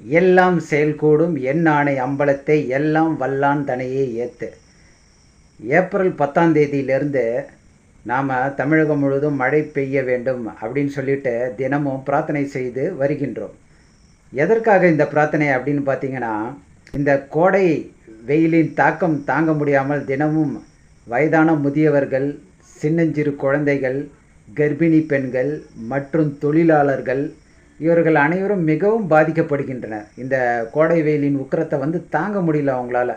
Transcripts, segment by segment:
எல்லாம் செயல்கூடும் என் ஆணை அம்பலத்தை எல்லாம் வல்லான் தனையே ஏத்து. ஏப்ரல் பத்தாம் தேதியிலிருந்து நாம் தமிழகம் முழுவதும் மழை பெய்ய வேண்டும் அப்படின்னு சொல்லிட்டு தினமும் பிரார்த்தனை செய்து வருகின்றோம். எதற்காக இந்த பிரார்த்தனை அப்படின்னு பார்த்தீங்கன்னா இந்த கோடை வெயிலின் தாக்கம் தாங்க முடியாமல் தினமும் வயதான முதியவர்கள் சின்னஞ்சிறு குழந்தைகள் கர்ப்பிணி பெண்கள் மற்றும் தொழிலாளர்கள் இவர்கள் அனைவரும் மிகவும் பாதிக்கப்படுகின்றனர். இந்த கோடை வெயிலின் உக்கிரத்தை வந்து தாங்க முடியல அவங்களால.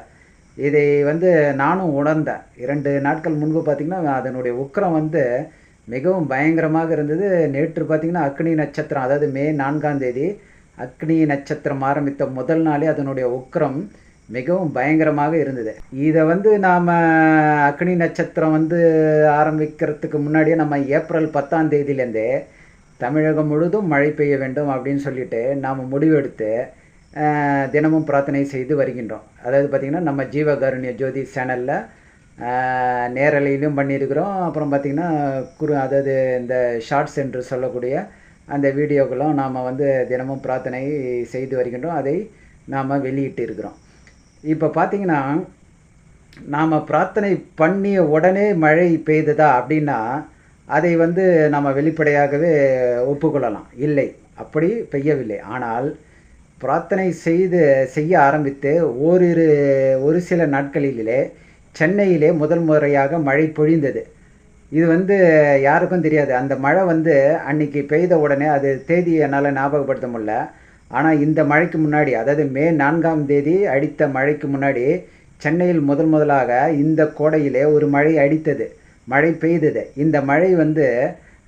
இதை வந்து நானும் உணர்ந்தேன். இரண்டு நாட்கள் முன்பு பார்த்திங்கன்னா அதனுடைய உக்கரம் வந்து மிகவும் பயங்கரமாக இருந்தது. நேற்று பார்த்திங்கன்னா அக்னி நட்சத்திரம் அதாவது மே நான்காம் தேதி அக்னி நட்சத்திரம் ஆரம்பித்த முதல் நாளே அதனுடைய உக்கரம் மிகவும் பயங்கரமாக இருந்தது. இதை வந்து நாம் அக்னி நட்சத்திரம் வந்து ஆரம்பிக்கிறதுக்கு முன்னாடியே நம்ம ஏப்ரல் பத்தாம் தேதியிலேருந்தே தமிழகம் முழுதும் மழை பெய்ய வேண்டும் அப்படின்னு சொல்லிட்டு நாம் முடிவெடுத்து தினமும் பிரார்த்தனை செய்து வருகின்றோம். அதாவது பார்த்திங்கன்னா நம்ம ஜீவகருண்ய ஜோதி சேனலில் நேரலையிலும் பண்ணியிருக்கிறோம். அப்புறம் பார்த்திங்கன்னா குறு அதாவது இந்த ஷார்ட்ஸ் என்று சொல்லக்கூடிய அந்த வீடியோக்களும் நாம் வந்து தினமும் பிரார்த்தனை செய்து வருகின்றோம். அதை நாம் வெளியிட்டு இருக்கிறோம். இப்போ பார்த்தீங்கன்னா நாம் பிரார்த்தனை பண்ணிய உடனே மழை பெய்ததா அப்படின்னா அதை வந்து நம்ம வெளிப்படையாகவே ஒப்புக்கொள்ளலாம். இல்லை. அப்படி பெய்யவில்லை. ஆனால் பிரார்த்தனை செய்து செய்ய ஆரம்பித்து ஓரிரு ஒரு சில நாட்களிலே சென்னையிலே முதல் முறையாக மழை பொழிந்தது. இது வந்து யாருக்கும் தெரியாது. அந்த மழை வந்து அன்னைக்கு பெய்த உடனே அது தேதி என்னால் ஞாபகப்படுத்த முடியல. ஆனால் இந்த மழைக்கு முன்னாடி அதாவது மே நான்காம் தேதி அடித்த மழைக்கு முன்னாடி சென்னையில் முதல் முதலாக இந்த கோடையிலே ஒரு மழை அடித்தது. மழை பெய்தது. இந்த மழை வந்து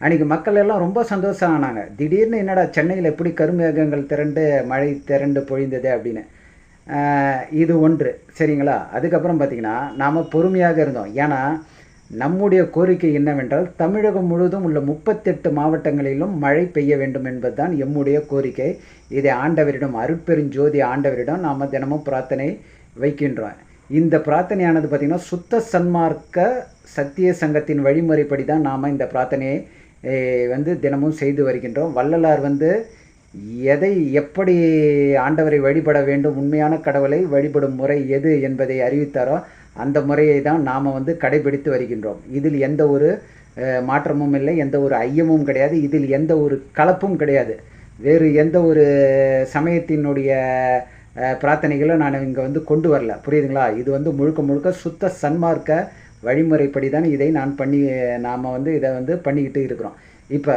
அன்றைக்கி மக்கள் எல்லாம் ரொம்ப சந்தோஷம் ஆனாங்க. திடீர்னு என்னடா சென்னையில் எப்படி கருமேகங்கள் திரண்டு மழை திரண்டு பொழிந்தது அப்படின்னு. இது ஒன்று. சரிங்களா? அதுக்கப்புறம் பார்த்திங்கன்னா நாம் பொறுமையாக இருந்தோம். ஏன்னா நம்முடைய கோரிக்கை என்னவென்றால் தமிழகம் முழுவதும் உள்ள முப்பத்தெட்டு மாவட்டங்களிலும் மழை பெய்ய வேண்டும் என்பதுதான் எம்முடைய கோரிக்கை. இதை ஆண்டவரிடம் அருட்பெருஞ்சோதி ஆண்டவரிடம் நாம் தினமும் பிரார்த்தனை வைக்கின்றோம். இந்த பிரார்த்தனையானது பார்த்திங்கன்னா சுத்த சன்மார்க்க சத்திய சங்கத்தின் வழிமுறைப்படி தான் நாம் இந்த பிரார்த்தனையை வந்து தினமும் செய்து வருகின்றோம். வள்ளலார் வந்து எதை எப்படி ஆண்டவரை வழிபட வேண்டும் உண்மையான கடவுளை வழிபடும் முறை எது என்பதை அறிவித்தாரோ அந்த முறையை தான் நாம் வந்து கடைபிடித்து வருகின்றோம். இதில் எந்த ஒரு மாற்றமும் இல்லை எந்த ஒரு ஐயமும் கிடையாது. இதில் எந்த ஒரு கலப்பும் கிடையாது. வேறு எந்த ஒரு சமயத்தினுடைய பிரார்த்தனைகளும் நான் இங்கே வந்து கொண்டு வரல. புரியுதுங்களா? இது வந்து முழுக்க முழுக்க சுத்த சன்மார்க்க வழிமுறைப்படி தான் இதை நான் பண்ணி நாம் வந்து இதை வந்து பண்ணிக்கிட்டு இருக்கிறோம். இப்போ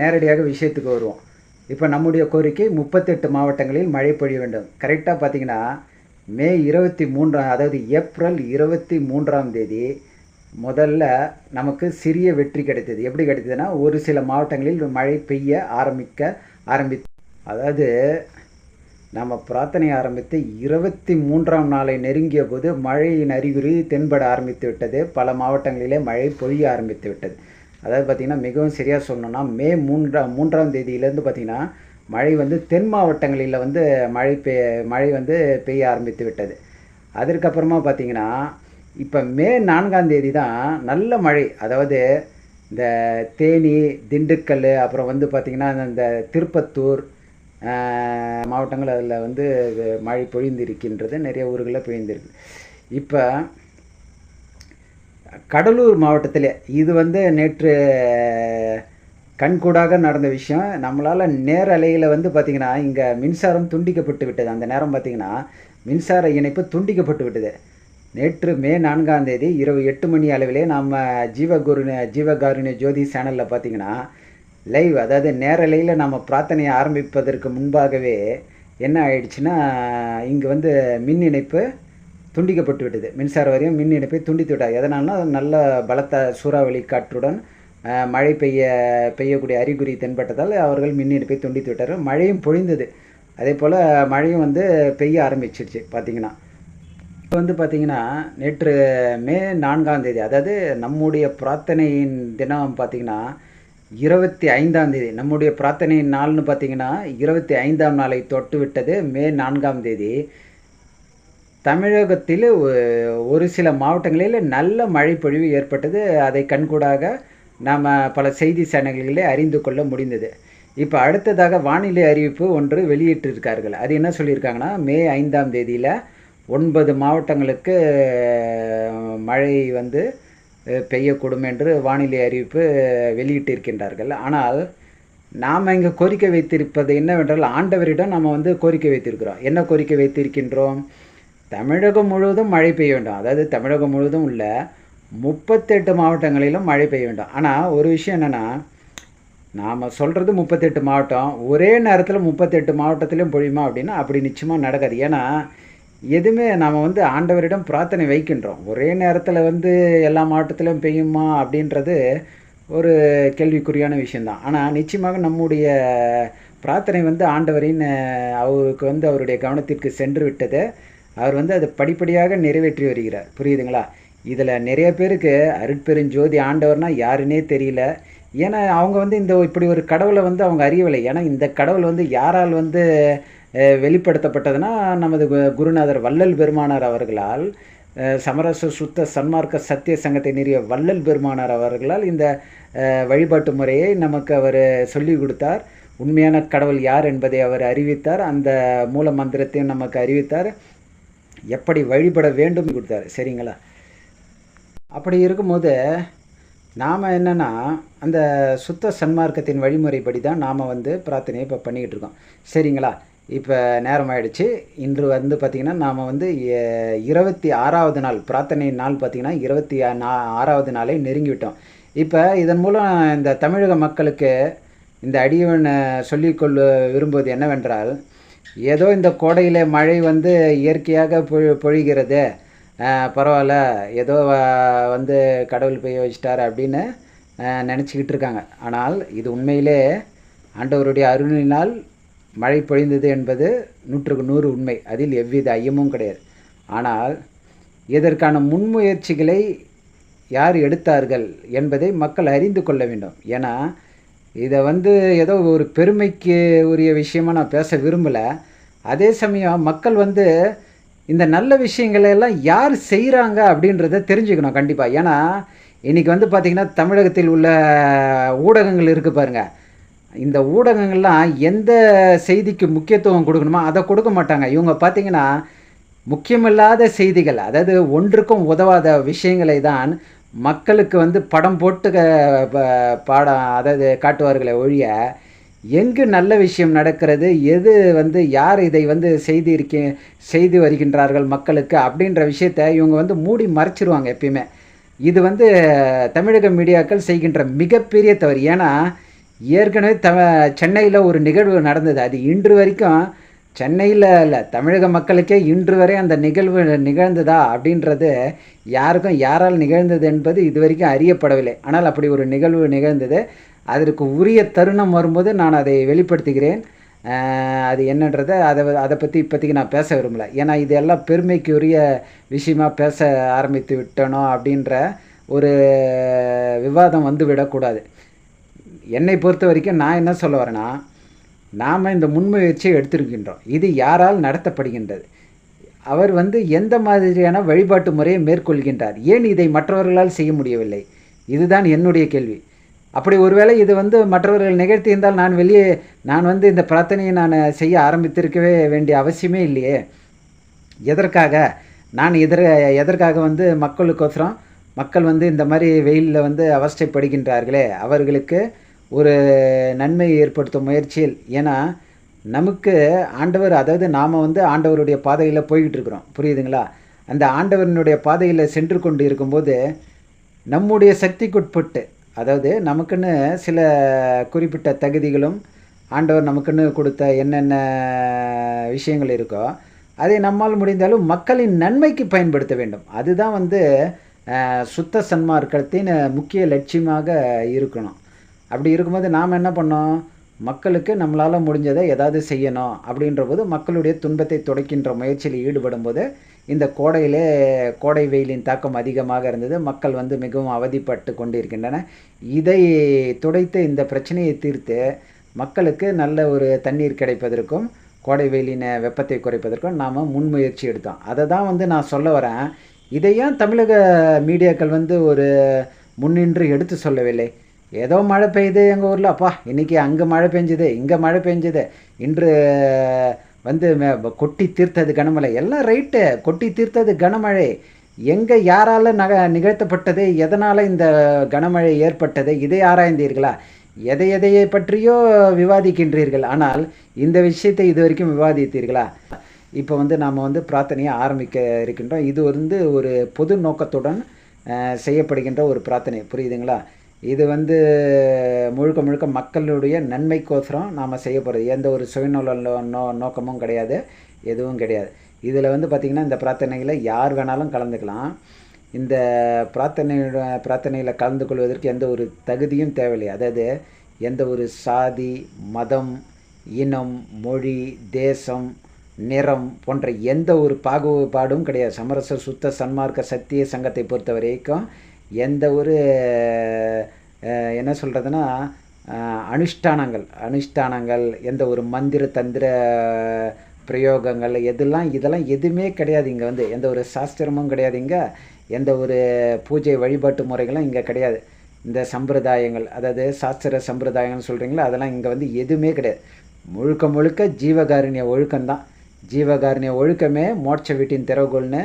நேரடியாக விஷயத்துக்கு வருவோம். இப்போ நம்முடைய கோரிக்கை முப்பத்தெட்டு மாவட்டங்களில் மழை பொழிய வேண்டும். கரெக்டாக பார்த்தீங்கன்னா மே இருபத்தி மூன்றாம் அதாவது ஏப்ரல் இருபத்தி மூன்றாம் தேதி முதல்ல நமக்கு சிறிய வெற்றி கிடைத்தது. எப்படி கிடைத்ததுன்னா ஒரு சில மாவட்டங்களில் மழை பெய்ய ஆரம்பிக்க ஆரம்பி அதாவது நம்ம பிரார்த்தனை ஆரம்பித்து இருபத்தி மூன்றாம் நாளை நெருங்கிய போது மழையின் அறிகுறி தென்பட ஆரம்பித்து விட்டது. பல மாவட்டங்களிலே மழை பொழிய ஆரம்பித்து விட்டது. அதாவது பார்த்திங்கன்னா மிகவும் சரியாக சொல்லணும்னா மே மூன்றாம் மூன்றாம் தேதியிலேருந்து பார்த்திங்கன்னா மழை வந்து தென் மாவட்டங்களில் வந்து மழை பெய்ய மழை வந்து பெய்ய ஆரம்பித்து விட்டது. அதற்கப்புறமா பார்த்திங்கன்னா இப்போ மே நான்காம் தேதி தான் நல்ல மழை. அதாவது இந்த தேனி திண்டுக்கல் அப்புறம் வந்து பார்த்திங்கன்னா இந்த திருப்பத்தூர் மாவட்டங்கள் அதில் வந்து மழை பொழிந்திருக்கின்றது நிறைய ஊர்களில் பொழிந்திருக்கு இப்போ கடலூர் மாவட்டத்தில் இது வந்து நேற்று கண்கூடாக நடந்த விஷயம். நம்மளால் நேரலையில் வந்து பார்த்திங்கன்னா இங்கே மின்சாரம் துண்டிக்கப்பட்டு விட்டது. அந்த நேரம் பார்த்திங்கன்னா மின்சார இணைப்பு துண்டிக்கப்பட்டு விட்டது. நேற்று மே நான்காம் தேதி இரவு எட்டு மணி அளவிலே நம்ம ஜீவகுரு ஜீவகாருண்ய ஜோதி சேனலில் பார்த்திங்கன்னா லைவ் அதாவது நேரலையில் நம்ம பிரார்த்தனையை ஆரம்பிப்பதற்கு முன்பாகவே என்ன ஆயிடுச்சுன்னா இங்கே வந்து மின் இணைப்பு துண்டிக்கப்பட்டு விட்டது. மின்சார வாரியம் மின் இணைப்பை துண்டித்து விட்டார். எதனால்னா நல்ல பலத்த சூறாவளி காற்றுடன் மழை பெய்ய பெய்யக்கூடிய அறிகுறி தென்பட்டதால் அவர்கள் மின் இணைப்பை துண்டித்து விட்டார். மழையும் பொழிந்தது. அதே போல் மழையும் வந்து பெய்ய ஆரம்பிச்சிருச்சு பார்த்திங்கன்னா இப்போ வந்து பார்த்திங்கன்னா நேற்று மே நான்காம் தேதி அதாவது நம்முடைய பிரார்த்தனையின் தினம் பார்த்திங்கன்னா இருபத்தி ஐந்தாம் தேதி நம்முடைய பிரார்த்தனையின் நாள்னு பார்த்திங்கன்னா இருபத்தி ஐந்தாம் நாளை தொட்டு விட்டது மே நான்காம் தேதி. தமிழகத்தில் ஒரு சில மாவட்டங்களில் நல்ல மழை பொழிவு ஏற்பட்டது. அதை கண்கூடாக நாம் பல செய்தி சேனல்களிலே அறிந்து கொள்ள முடிந்தது. இப்போ அடுத்ததாக வானிலை அறிவிப்பு ஒன்று வெளியிட்டிருக்கார்கள். அது என்ன சொல்லியிருக்காங்கன்னா மே ஐந்தாம் தேதியில் ஒன்பது மாவட்டங்களுக்கு மழை வந்து பெய்யக்கூடும் என்று வானிலை அறிவிப்பு வெளியிட்டிருக்கின்றார்கள். ஆனால் நாம் இங்கே கோரிக்கை வைத்திருப்பது என்னவென்றால் ஆண்டவரிடம் நம்ம வந்து கோரிக்கை வைத்திருக்கிறோம். என்ன கோரிக்கை வைத்திருக்கின்றோம்? தமிழகம் முழுவதும் மழை பெய்ய வேண்டும். அதாவது தமிழகம் முழுவதும் உள்ள முப்பத்தெட்டு மாவட்டங்களிலும் மழை பெய்ய வேண்டும். ஆனால் ஒரு விஷயம் என்னென்னா நாம் சொல்கிறது முப்பத்தெட்டு மாவட்டம். ஒரே நேரத்தில் முப்பத்தெட்டு மாவட்டத்திலையும் பொழியுமா அப்படின்னா அப்படி நிச்சயமாக நடக்காது. ஏன்னா எதுவுமே நாம் வந்து ஆண்டவரிடம் பிரார்த்தனை வைக்கின்றோம். ஒரே நேரத்தில் வந்து எல்லா மாவட்டத்திலும் பெய்யுமா அப்படின்றது ஒரு கேள்விக்குறியான விஷயந்தான் ஆனால் நிச்சயமாக நம்முடைய பிரார்த்தனை வந்து ஆண்டவரின் அவருக்கு வந்து அவருடைய கவனத்திற்கு சென்று விட்டது. அவர் வந்து அதை படிப்படியாக நிறைவேற்றி வருகிறார். புரியுதுங்களா? இதில் நிறைய பேருக்கு அருட்பெருஞ்சோதி ஆண்டவர்னா யாருன்னே தெரியல. ஏன்னா அவங்க வந்து இந்த இப்படி ஒரு கடவுளை வந்து அவங்க அறியவில்லை. ஏன்னா இந்த கடவுள் வந்து யாரால் வந்து வெளிப்படுத்தப்பட்டதுன்னா நமது கு- குருநாதர் வள்ளல் பெருமானார் அவர்களால் சமரச சுத்த சன்மார்க்க சத்திய சங்கத்தை நிறைய வள்ளல் பெருமானார் அவர்களால் இந்த வழிபாட்டு முறையை நமக்கு அவர் சொல்லி கொடுத்தார். உண்மையான கடவுள் யார் என்பதை அவர் அறிவித்தார். அந்த மூல மந்திரத்தையும் நமக்கு அறிவித்தார். எப்படி வழிபட வேண்டும் கொடுத்தார். சரிங்களா? அப்படி இருக்கும்போது நாம் என்னென்னா அந்த சுத்த சன்மார்க்கத்தின் வழிமுறைப்படி தான் நாம் வந்து பிரார்த்தனையை இப்போ பண்ணிக்கிட்டு இருக்கோம். சரிங்களா? இப்போ நேரம் ஆயிடுச்சு இன்று வந்து பார்த்திங்கன்னா நாம் வந்து இருபத்தி ஆறாவது நாள் பிரார்த்தனை நாள் பார்த்திங்கன்னா இருபத்தி நா ஆறாவது நாளை நெருங்கிவிட்டோம். இப்போ இதன் மூலம் இந்த தமிழக மக்களுக்கு இந்த அடியவனை சொல்லிக்கொள்ள விரும்புவது என்னவென்றால் ஏதோ இந்த கோடையில் மழை வந்து இயற்கையாக பொழி பொழிகிறது. பரவாயில்ல ஏதோ வந்து கடவுள் பெய்ய வச்சிட்டார் அப்படின்னு நினச்சிக்கிட்டு இருக்காங்க. ஆனால் இது உண்மையிலே ஆண்டவருடைய அருளினால் மழை பொழிந்தது என்பது நூற்றுக்கு நூறு உண்மை. அதில் எவ்வித ஐயமும் கிடையாது. ஆனால் இதற்கான முன்முயற்சிகளை யார் எடுத்தார்கள் என்பதை மக்கள் அறிந்து கொள்ள வேண்டும். ஏன்னா இதை வந்து ஏதோ ஒரு பெருமைக்கு உரிய விஷயமா நான் பேச விரும்பலை. அதே சமயம் மக்கள் வந்து இந்த நல்ல விஷயங்களை எல்லாம் யார் செய்கிறாங்க அப்படின்றத தெரிஞ்சுக்கணும் கண்டிப்பாக ஏன்னா இன்றைக்கி வந்து பார்த்திங்கன்னா தமிழகத்தில் உள்ள ஊடகங்கள் இருக்குது பாருங்கள் இந்த ஊடகங்கள்லாம் எந்த செய்திக்கு முக்கியத்துவம் கொடுக்கணுமோ அதை கொடுக்க மாட்டாங்க. இவங்க பார்த்தீங்கன்னா முக்கியமில்லாத செய்திகள் அதாவது ஒன்றுக்கும் உதவாத விஷயங்களை தான் மக்களுக்கு வந்து படம் போட்டு பாடம் அதாவது காட்டுவார்களே ஒழிய எங்கு நல்ல விஷயம் நடக்கிறது எது வந்து யார் இதை வந்து செய்து இருக்கே செய்து வருகின்றார்கள் மக்களுக்கு அப்படின்ற விஷயத்த இவங்க வந்து மூடி மறைச்சிருவாங்க எப்பயுமே. இது வந்து தமிழக மீடியாக்கள் செய்கின்ற மிகப்பெரிய தவறு. ஏன்னா ஏற்கனவே த சென்னையில் ஒரு நிகழ்வு நடந்தது. அது இன்று வரைக்கும் சென்னையில் இல்லை தமிழக மக்களுக்கே இன்று வரை அந்த நிகழ்வு நிகழ்ந்ததா அப்படின்றது யாருக்கும் யாரால் நிகழ்ந்தது என்பது இது வரைக்கும் அறியப்படவில்லை. ஆனால் அப்படி ஒரு நிகழ்வு நிகழ்ந்தது. அதற்கு உரிய தருணம் வரும்போது நான் அதை வெளிப்படுத்துகிறேன். அது என்னன்றதை அதை அதை பற்றி இப்போதைக்கு நான் பேச விரும்பலை. ஏன்னா இது எல்லாம் பெருமைக்கு விஷயமா பேச ஆரம்பித்து விட்டனோ அப்படின்ற ஒரு விவாதம் வந்து விடக்கூடாது என்னை பொறுத்த வரைக்கும் நான் என்ன சொல்ல வரேன்னா நாம் இந்த முன்முயற்சியை எடுத்திருக்கின்றோம். இது யாரால் நடத்தப்படுகின்றது? அவர் வந்து எந்த மாதிரியான வழிபாட்டு முறையை மேற்கொள்கின்றார்? ஏன் இதை மற்றவர்களால் செய்ய முடியவில்லை? இதுதான் என்னுடைய கேள்வி. அப்படி ஒருவேளை இது வந்து மற்றவர்கள் நிகழ்த்தியிருந்தால் நான் வெளியே நான் வந்து இந்த பிரார்த்தனையை நான் செய்ய ஆரம்பித்திருக்கவே வேண்டிய அவசியமே இல்லையே. எதற்காக? நான் எதிர எதற்காக வந்து மக்களுக்கோசரம் மக்கள் வந்து இந்த மாதிரி வெயிலில் வந்து அவஸ்தைப்படுகின்றார்களே அவர்களுக்கு ஒரு நன்மை ஏற்படுத்தும் முயற்சியில். ஏன்னா நமக்கு ஆண்டவர் அதாவது நாம் வந்து ஆண்டவருடைய பாதையில் போய்கிட்டு இருக்கிறோம் புரியுதுங்களா? அந்த ஆண்டவரினுடைய பாதையில் சென்று கொண்டு இருக்கும்போது நம்முடைய சக்திக்குட்பட்டு அதாவது நமக்குன்னு சில குறிப்பிட்ட தகுதிகளும் ஆண்டவர் நமக்குன்னு கொடுத்த என்னென்ன விஷயங்கள் இருக்கோ அதை நம்மால் முடிந்தாலும் மக்களின் நன்மைக்கு பயன்படுத்த வேண்டும். அதுதான் வந்து சுத்த சன்மார்க்கத்தின் முக்கிய லட்சியமாக இருக்கணும். அப்படி இருக்கும்போது நாம் என்ன பண்ணோம்? மக்களுக்கு நம்மளால் முடிஞ்சதை ஏதாவது செய்யணும். அப்படின்ற போது மக்களுடைய துன்பத்தை துடைக்கின்ற முயற்சியில் ஈடுபடும் போது இந்த கோடையிலே கோடை வெயிலின் தாக்கம் அதிகமாக இருந்தது. மக்கள் வந்து மிகவும் அவதிப்பட்டு கொண்டிருக்கின்றன இதை துடைத்து இந்த பிரச்சனையை தீர்த்து மக்களுக்கு நல்ல ஒரு தண்ணீர் கிடைப்பதற்கும் கோடை வெயிலின வெப்பத்தை குறைப்பதற்கும் நாம் முன்முயற்சி எடுத்தோம். அதை தான் வந்து நான் சொல்ல வரேன். இதையும் தமிழக மீடியாக்கள் வந்து ஒரு முன்னின்று எடுத்து சொல்லவில்லை? ஏதோ மழை பெய்யுது எங்கள் ஊரில். அப்பா இன்றைக்கி அங்கே மழை பெஞ்சுது இங்கே மழை பெஞ்சுது. இன்று வந்து கொட்டி தீர்த்தது கனமழை. எல்லாம் ரைட்டு கொட்டி தீர்த்தது கனமழை. எங்கே யாரால் நக நிகழ்த்தப்பட்டது எதனால் இந்த கனமழை ஏற்பட்டது இதை ஆராய்ந்தீர்களா? எதை எதையை பற்றியோ விவாதிக்கின்றீர்கள். ஆனால் இந்த விஷயத்தை இது வரைக்கும் விவாதித்தீர்களா? இப்போ வந்து நாம் வந்து பிரார்த்தனையை ஆரம்பிக்க இருக்கின்றோம். இது வந்து ஒரு பொது நோக்கத்துடன் செய்யப்படுகின்ற ஒரு பிரார்த்தனை. புரியுதுங்களா? இது வந்து முழுக்க முழுக்க மக்களுடைய நன்மைக்கோசரம் நாம் செய்ய போகிறது எந்த ஒரு சுயநல நோ- நோக்கமும் கிடையாது எதுவும் கிடையாது. இதில் வந்து பார்த்திங்கன்னா இந்த பிரார்த்தனையில் யார் வேணாலும் கலந்துக்கலாம். இந்த பிரார்த்தனையோட பிரார்த்தனையில் கலந்து கொள்வதற்கு எந்த ஒரு தகுதியும் தேவையில்லை. அதாவது எந்த ஒரு சாதி மதம் இனம் மொழி தேசம் நிறம் போன்ற எந்த ஒரு பாகுபாடும் கிடையாது. சமரச சுத்த சன்மார்க்க சத்திய சங்கத்தை பொறுத்த வரைக்கும் எந்த ஒரு என்ன சொல்கிறதுனா அனுஷ்டானங்கள் அனுஷ்டானங்கள் எந்த ஒரு மந்திர தந்திர பிரயோகங்கள் எதெல்லாம் இதெல்லாம் எதுவுமே கிடையாது இங்கே வந்து. எந்த ஒரு சாஸ்திரமும் கிடையாது இங்கே. எந்த ஒரு பூஜை வழிபாட்டு முறைகளும் இங்கே கிடையாது. இந்த சம்பிரதாயங்கள் அதாவது சாஸ்திர சம்பிரதாயங்கள்னு சொல்கிறீங்களா அதெல்லாம் இங்கே வந்து எதுவுமே கிடையாது. முழுக்க முழுக்க ஜீவகாருண்ய ஒழுக்கம்தான். ஜீவகாருண்ய ஒழுக்கமே மோட்ச வீட்டின் திறவுகோல்னு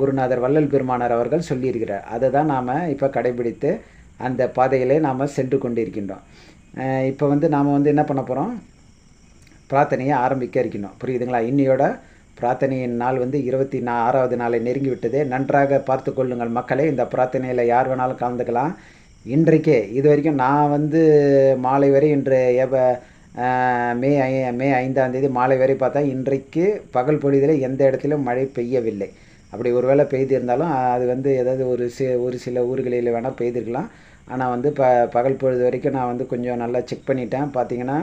குருநாதர் வள்ளல் பெருமானார் அவர்கள் சொல்லியிருக்கிறார். அதை தான் நாம் இப்போ கடைபிடித்து அந்த பாதையிலே நாம் சென்று கொண்டிருக்கின்றோம். இப்போ வந்து நாம் வந்து என்ன பண்ண போகிறோம் பிரார்த்தனையை ஆரம்பிக்க இருக்கணும் புரியுதுங்களா? இன்னையோட பிரார்த்தனையின் நாள் வந்து இருபத்தி நா ஆறாவது நாளை நெருங்கி விட்டது. நன்றாக பார்த்து கொள்ளுங்கள் மக்களே இந்த பிரார்த்தனையில் யார் வேணாலும் கலந்துக்கலாம். இன்றைக்கே இது வரைக்கும் நான் வந்து மாலை வரை இன்று எவ மே ஐ மே ஐந்தாம் தேதி மாலை வரை பார்த்தா இன்றைக்கு பகல் பொழுதில் எந்த இடத்திலும் மழை பெய்யவில்லை. அப்படி ஒருவேளை பெய்திருந்தாலும் அது வந்து ஏதாவது ஒரு சி ஒரு சில ஊர்களில் வேணால் பெய்திருக்கலாம். ஆனால் வந்து ப பகல் பொழுது வரைக்கும் நான் வந்து கொஞ்சம் நல்லா செக் பண்ணிட்டேன். பார்த்தீங்கன்னா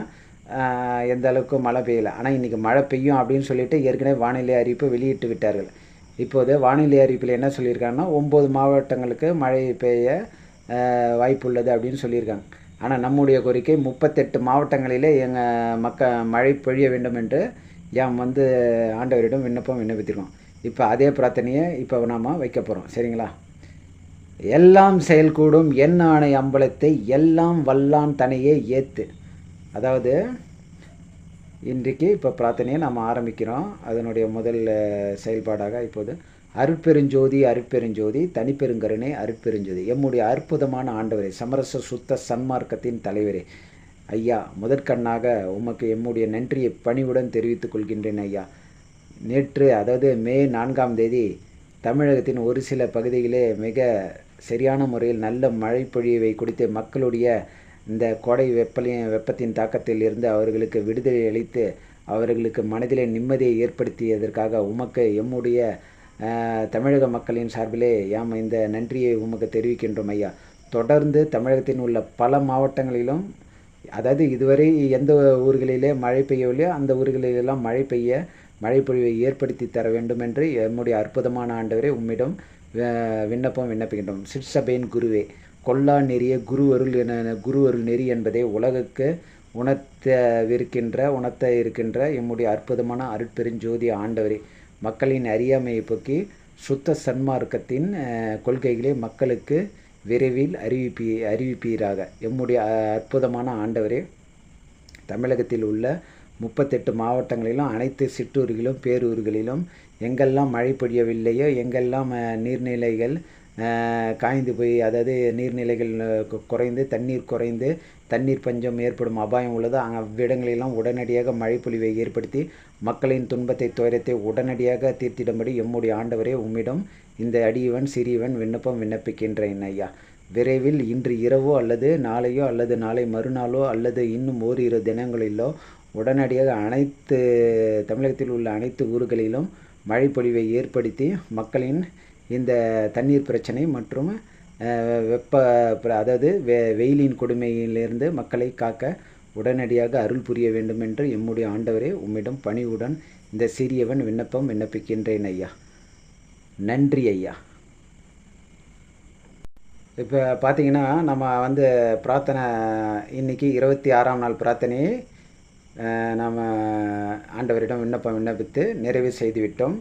எந்த அளவுக்கு மழை பெய்யலை. ஆனால் இன்றைக்கி மழை பெய்யும் அப்படின்னு சொல்லிட்டு ஏற்கனவே வானிலை அறிவிப்பு வெளியிட்டு விட்டார்கள். இப்போது வானிலை அறிவிப்பில் என்ன சொல்லியிருக்காங்கன்னா ஒம்பது மாவட்டங்களுக்கு மழை பெய்ய வாய்ப்புள்ளது அப்படின்னு சொல்லியிருக்காங்க. ஆனால் நம்முடைய கோரிக்கை முப்பத்தெட்டு மாவட்டங்களிலே எங்கள் மக்க மழை பொழிய வேண்டும் என்று யாம் வந்து ஆண்டவரிடம் விண்ணப்பம் விண்ணப்பித்திருக்கோம். இப்போ அதே பிரார்த்தனையை இப்போ நாம் வைக்க போகிறோம் சரிங்களா? எல்லாம் செயல்கூடும் என் ஆணை அம்பலத்தை எல்லாம் வல்லான் தனையே ஏத்து. அதாவது இன்றைக்கு இப்போ பிரார்த்தனையை நாம் ஆரம்பிக்கிறோம். அதனுடைய முதல் செயல்பாடாக இப்போது அருட்பெருஞ்சோதி அருட்பெருஞ்சோதி தனிப்பெருங்கருணை அருட்பெருஞ்சோதி. எம்முடைய அற்புதமான ஆண்டவரே சமரச சுத்த சன்மார்க்கத்தின் தலைவரே. ஐயா முதற்கண்ணாக உமக்கு எம்முடைய நன்றியை பணிவுடன் தெரிவித்துக் கொள்கின்றேன் ஐயா. நேற்று அதாவது மே நான்காம் தேதி தமிழகத்தின் ஒரு சில பகுதிகளே மிக சரியான முறையில் நல்ல மழை பொழிவை கொடுத்து மக்களுடைய இந்த கோடை வெப்பலையும் வெப்பத்தின் தாக்கத்தில் இருந்து அவர்களுக்கு விடுதலை அளித்து அவர்களுக்கு மனதிலே நிம்மதியை ஏற்படுத்தியதற்காக உமக்கு எம்முடைய தமிழக மக்களின் சார்பிலே யாம் இந்த நன்றியை உமக்கு தெரிவிக்கின்றோம் ஐயா. தொடர்ந்து தமிழகத்தின் உள்ள பல மாவட்டங்களிலும் அதாவது இதுவரை எந்த ஊர்களிலே மழை பெய்யவில்லையோ அந்த ஊர்களிலெல்லாம் மழை பெய்ய மழை பொழிவை ஏற்படுத்தி தர வேண்டும் என்று எம்முடைய அற்புதமான ஆண்டவரை உம்மிடம் விண்ணப்பம் விண்ணப்பிக்கின்றோம். சிற்சபையின் குருவே கொல்லா நெறிய குரு அருள் என குரு அருள் நெறி என்பதை உலகுக்கு உணர்த்தவிருக்கின்ற உணர்த்த இருக்கின்ற எம்முடைய அற்புதமான அருட்பெருஞ்சோதி ஆண்டவரே. மக்களின் அறியாமையை போக்கி சுத்த சன்மார்க்கத்தின் கொள்கைகளை மக்களுக்கு விரைவில் அறிவிப்பி அறிவிப்பீராக. எம்முடைய அற்புதமான ஆண்டவரே தமிழகத்தில் உள்ள முப்பத்தெட்டு மாவட்டங்களிலும் அனைத்து சிற்றூர்களிலும் பேரூர்களிலும் எங்கெல்லாம் மழை பொழியவில்லையோ எங்கெல்லாம் நீர்நிலைகள் காய்ந்து போய் அதாவது நீர்நிலைகள் குறைந்து தண்ணீர் குறைந்து தண்ணீர் பஞ்சம் ஏற்படும் அபாயம் உள்ளது. அங்க உடனடியாக மழை பொழிவை ஏற்படுத்தி மக்களின் துன்பத்தை துயரத்தை உடனடியாக தீர்த்திடும்படி எம்முடைய ஆண்டவரே உம்மிடம் இந்த அடியவன் சிறியவன் விண்ணப்பம் விண்ணப்பிக்கின்றேன் ஐயா. விரைவில் இன்று இரவோ அல்லது நாளையோ அல்லது நாளை மறுநாளோ அல்லது இன்னும் ஓரிரு தினங்களிலோ உடனடியாக அனைத்து தமிழகத்தில் உள்ள அனைத்து ஊர்களிலும் மழை பொழிவை ஏற்படுத்தி மக்களின் இந்த தண்ணீர் பிரச்சனை மற்றும் வெப்ப அதாவது வெ வெயிலின் கொடுமையிலிருந்து மக்களை காக்க உடனடியாக அருள் புரிய வேண்டும் என்று எம்முடைய ஆண்டவரே உம்மிடம் பணிவுடன் இந்த சிறியவன் விண்ணப்பம் விண்ணப்பிக்கின்றேன் ஐயா. நன்றி ஐயா. இப்போ பார்த்தீங்கன்னா நம்ம வந்து பிரார்த்தனை இன்னைக்கு இருபத்தி ஆறாம் நாள் பிரார்த்தனையை நாம் ஆண்டவரிடம் விண்ணப்பம் விண்ணப்பித்து நிறைவு செய்துவிட்டோம்.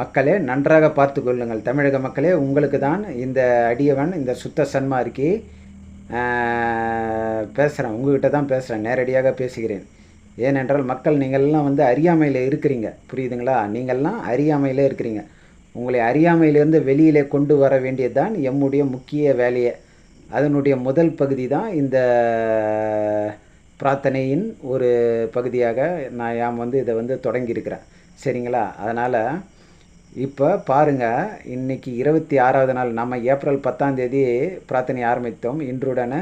மக்களே நன்றாக பார்த்து கொள்ளுங்கள். தமிழக மக்களே உங்களுக்கு தான் இந்த அடியவன் இந்த சுத்த சன்மார்க்கி பேசுகிறேன் உங்ககிட்ட தான் பேசுகிறேன் நேரடியாக பேசுகிறேன். ஏனென்றால் மக்கள் நீங்கள்லாம் வந்து அறியாமையில் இருக்கிறீங்க. புரியுதுங்களா? நீங்கள்லாம் அறியாமையில் இருக்கிறீங்க. உங்களை அறியாமையிலிருந்து வெளியிலே கொண்டு வர வேண்டியது தான் எம்முடைய முக்கிய வேலையை. அதனுடைய முதல் பகுதி தான் இந்த பிரார்த்தனையின் ஒரு பகுதியாக நான் யாம் வந்து இதை வந்து தொடங்கியிருக்கிறேன். சரிங்களா? அதனால் இப்போ பாருங்கள் இன்னைக்கு இருபத்தி ஆறாவது நாள் நம்ம ஏப்ரல் பத்தாம் தேதி பிரார்த்தனை ஆரம்பித்தோம். இன்றுடனே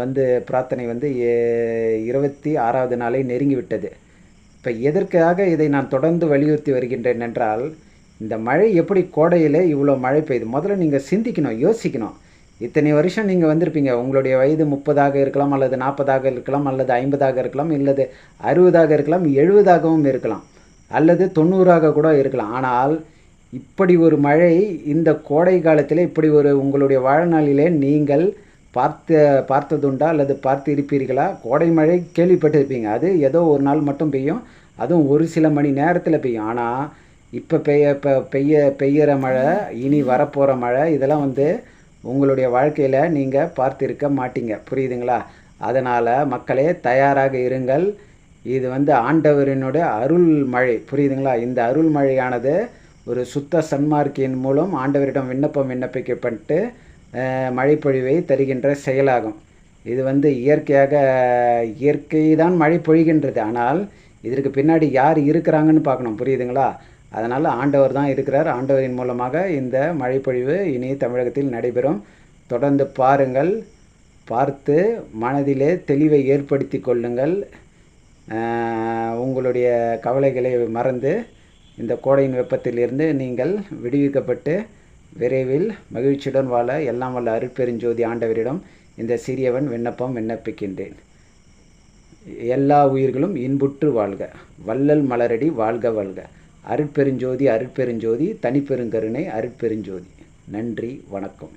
வந்து பிரார்த்தனை வந்து இருபத்தி ஆறாவது நாளை நெருங்கி விட்டது. இப்போ எதற்காக இதை நான் தொடர்ந்து வலியுறுத்தி வருகின்றேன் என்றால் இந்த மழை எப்படி கோடையில் இவ்வளோ மழை பெய்யுது முதல்ல நீங்கள் சிந்திக்கணும் யோசிக்கணும். இத்தனை வருஷம் நீங்கள் வந்திருப்பீங்க. உங்களுடைய வயது முப்பதாக இருக்கலாம் அல்லது நாற்பதாக இருக்கலாம் அல்லது ஐம்பதாக இருக்கலாம் இல்லது அறுபதாக இருக்கலாம் எழுபதாகவும் இருக்கலாம். அல்லது தொண்ணூறாக கூட இருக்கலாம். ஆனால் இப்படி ஒரு மழை இந்த கோடை காலத்தில் இப்படி ஒரு உங்களுடைய வாழ்நாளிலே நீங்கள் பார்த்து பார்த்ததுண்டா அல்லது பார்த்து இருப்பீர்களா கோடை மழை கேள்விப்பட்டிருப்பீங்க. அது ஏதோ ஒரு நாள் மட்டும் பெய்யும். அதுவும் ஒரு சில மணி நேரத்தில் பெய்யும். ஆனால் இப்போ பெய்ய இப்போ பெய்ய பெய்கிற மழை இனி வரப்போகிற மழை இதெல்லாம் வந்து உங்களுடைய வாழ்க்கையில் நீங்கள் பார்த்திருக்க மாட்டீங்க. புரியுதுங்களா? அதனால் மக்களே தயாராக இருங்கள். இது வந்து ஆண்டவரினுடைய அருள் மழை புரியுதுங்களா? இந்த அருள் மழையானது ஒரு சுத்த சன்மார்க்கியின் மூலம் ஆண்டவரிடம் விண்ணப்பம் விண்ணப்பிக்கப்பட்டு மழைப்பொழிவை தருகின்ற செயலாகும். இது வந்து இயற்கையாக இயற்கை தான் மழை பொழிகின்றது. ஆனால் இதற்கு பின்னாடி யார் இருக்கிறாங்கன்னு பார்க்கணும். புரியுதுங்களா? அதனால் ஆண்டவர் தான் இருக்கிறார். ஆண்டவரின் மூலமாக இந்த மழைப்பொழிவு இனி தமிழகத்தில் நடைபெறும். தொடர்ந்து பாருங்கள் பார்த்து மனதிலே தெளிவை ஏற்படுத்தி கொள்ளுங்கள். உங்களுடைய கவலைகளை மறந்து இந்த கோடையின் வெப்பத்திலிருந்து நீங்கள் விடுவிக்கப்பட்டு விரைவில் மகிழ்ச்சியுடன் வாழ எல்லாம் வல்ல அருட்பெருஞ்சோதி ஆண்டவரிடம் இந்த சிறியவன் விண்ணப்பம் விண்ணப்பிக்கின்றேன். எல்லா உயிர்களும் இன்புற்று வாழ்க. வள்ளல் மலரடி வாழ்க வாழ்க அருட்பெருஞ்சோதி அருட்பெருஞ்சோதி தனிப்பெருங்கருணை அருட்பெருஞ்சோதி. நன்றி வணக்கம்.